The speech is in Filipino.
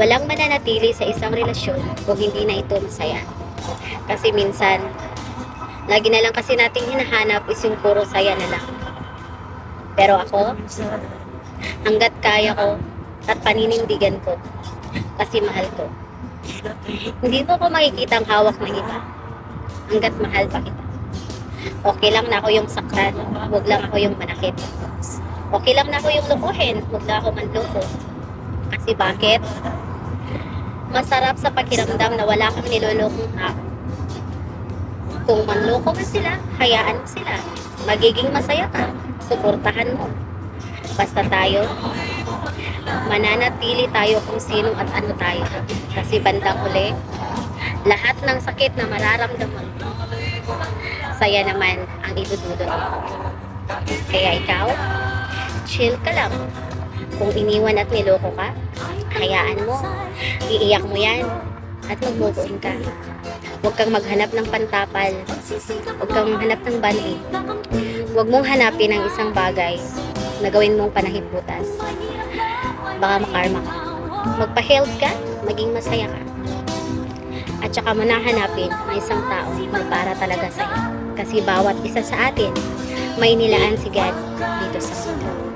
Walang mananatili sa isang relasyon kung hindi na ito masaya. Kasi minsan, lagi na lang kasi nating hinahanap is yung puro saya na lang. Pero ako, hanggat kaya ko at paninindigan ko kasi mahal ko. Hindi mo ko makikita ang hawak ng iba hanggat mahal pa kita. Okay lang na ako yung saktan, huwag lang ako yung manakit. Okay lang na ako yung lukuhin, huwag lang ako manloko. Kasi bakit? Masarap sa pakiramdam na wala kang nilolokong tao. Kung manloko ka sila, hayaan mo sila. Magiging masaya ka, suportahan mo. Basta tayo, mananatili tayo kung sino at ano tayo. Kasi bandang huli, lahat ng sakit na mararamdaman mo, saya naman ang idududot mo. Kaya ikaw, chill ka lang. Kung iniwan at niloko ka, hayaan mo. Iiyak mo yan at mag-move ka. Huwag kang maghanap ng pantapal. Huwag kang maghanap ng bali. Huwag mong hanapin ang isang bagay na gawin mong panahibutas. Baka makarma ka. Magpa-health ka, maging masaya ka. At saka mo nahanapin ang isang tao na para talaga sa'yo. Kasi bawat isa sa atin, may nilaan si God dito sa mundo.